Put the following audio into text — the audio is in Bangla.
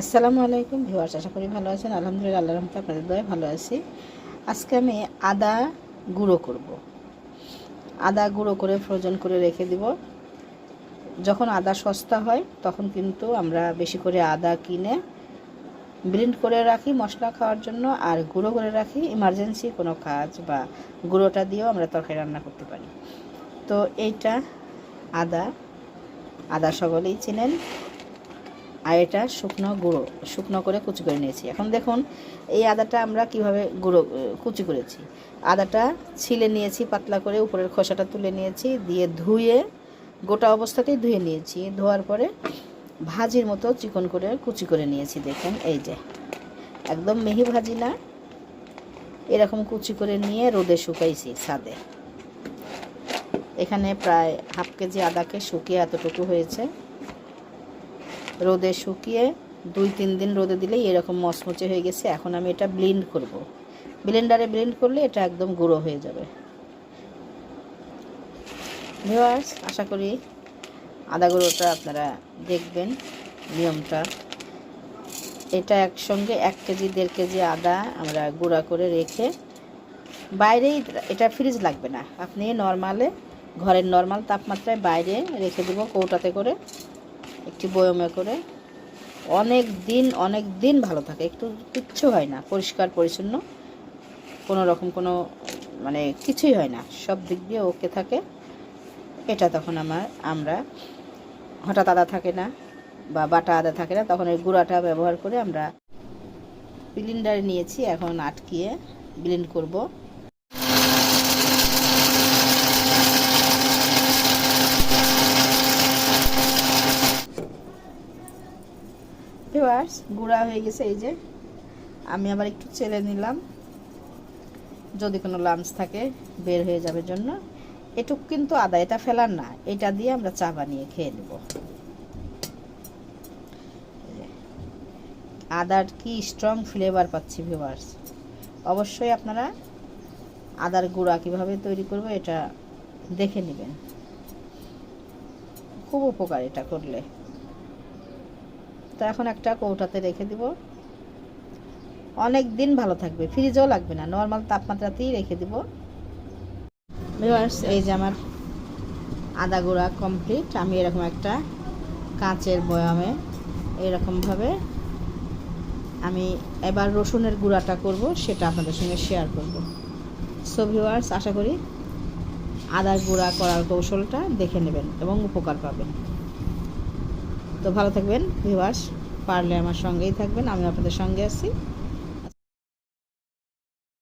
আসসালামু আলাইকুম ভিউয়ার্স, আশা করি ভালো আছেন। আলহামদুলিল্লাহ আল্লাহ রহমতে আপনাদের দয়ে ভালো আছি। আজকে আমি আদা গুঁড়ো করব। আদা গুঁড়ো করে ফ্রোজন করে রেখে দিব। যখন আদা সস্তা হয়, তখন কিন্তু আমরা বেশি করে আদা কিনে ব্লেন্ড করে রাখি মশলা খাওয়ার জন্য, আর গুঁড়ো করে রাখি ইমার্জেন্সি কোনো কাজ বা গুঁড়োটা দিয়েও আমরা তরকারি রান্না করতে পারি। তো এইটা আদা। আদা সকলেই চিনেন। আর এটা শুকনো গুঁড়ো, শুকনো করে কুচি করে নিয়েছি। এখন দেখুন, এই আদাটা আমরা কীভাবে গুঁড়ো কুচি করেছি। আদাটা ছিলে নিয়েছি, পাতলা করে উপরের খোসাটা তুলে নিয়েছি, দিয়ে ধুয়ে, গোটা অবস্থাতেই ধুয়ে নিয়েছি। ধোয়ার পরে ভাজির মতো চিকন করে কুচি করে নিয়েছি, দেখুন, এই যে। একদম মিহি ভাজি না। এরকম কুচি করে নিয়ে রোদে শুকাইছি ছাদে। এখানে প্রায় হাফ কেজি আদাকে শুকিয়ে এতটুকু হয়েছে। রোদে শুকিয়ে দুই, তিন দিন রোদে দিলেই এরকম মচমচে হয়ে গেছে। এখন আমি এটা ব্লেন্ড করব। ব্লেন্ডারে ব্লেন্ড করলে এটা একদম গুঁড়ো হয়ে যাবে। ভিওয়ার্স আশা করি আদা গুঁড়োটা আপনারা দেখবেন, নিয়মটা। এটা একসঙ্গে এক কেজি, দেড় কেজি আদা আমরা গুঁড়া করে রেখে বাইরেই এটা ফ্রিজ লাগবে না। আপনি নর্মালে ঘরের নর্মাল তাপমাত্রায় বাইরে রেখে দেবো কৌটাতে করে। একটি বয়মে করে। অনেক দিন অনেক দিন ভালো থাকে। একটু কিচ্ছু হয় না, পরিষ্কার, পরিচ্ছন্ন। কোনো রকম কোনো মানে কিছুই হয় না। সব দিক দিয়ে ওকে থাকে। এটা তখন আমার, আমরা হঠাৎ আদা থাকে না বা বাটা আদা থাকে না, তখন ওই গুঁড়াটা ব্যবহার করে আমরা ব্লিন্ডারে নিয়েছি। এখন আটকিয়ে ব্লেন্ড করব। ভিউয়ার্স গুঁড়া হয়ে গেছে এই যে। আমি আবার একটু চেলে নিলাম। যদি কোনো লামস থাকে, বের হয়ে যাবে জন্য। এটুক কিন্তু আদা, এটা ফেলার না। এটা দিয়ে আমরা চা বানিয়ে খেয়ে নেব। আদার কি স্ট্রং ফ্লেভার পাচ্ছি ভিউয়ার্স। অবশ্যই আপনারা আদার গুঁড়া কীভাবে তৈরি করব এটা দেখে নেবেন। খুব উপকার এটা করলে। তো এখন একটা কৌটাতে রেখে দিব। অনেক দিন ভালো থাকবে, ফ্রিজও লাগবে না নর্মাল তাপমাত্রাতেই রেখে দিব। ভিউয়ার্স, এই যে আমার আদা গুঁড়া কমপ্লিট আমি এরকম একটা কাঁচের বয়ামে এরকমভাবে আমি এবার রসুনের গুঁড়াটা করব, সেটা আপনাদের সঙ্গে শেয়ার করব। সো ভিউয়ার্স, আশা করি আদার গুঁড়া করার কৌশলটা দেখে নেবেন এবং উপকার পাবেন। তো ভালো থাকবেন ভিভাস পারলে আমার সঙ্গেই থাকবেন আমি আপনাদের সঙ্গে আছি।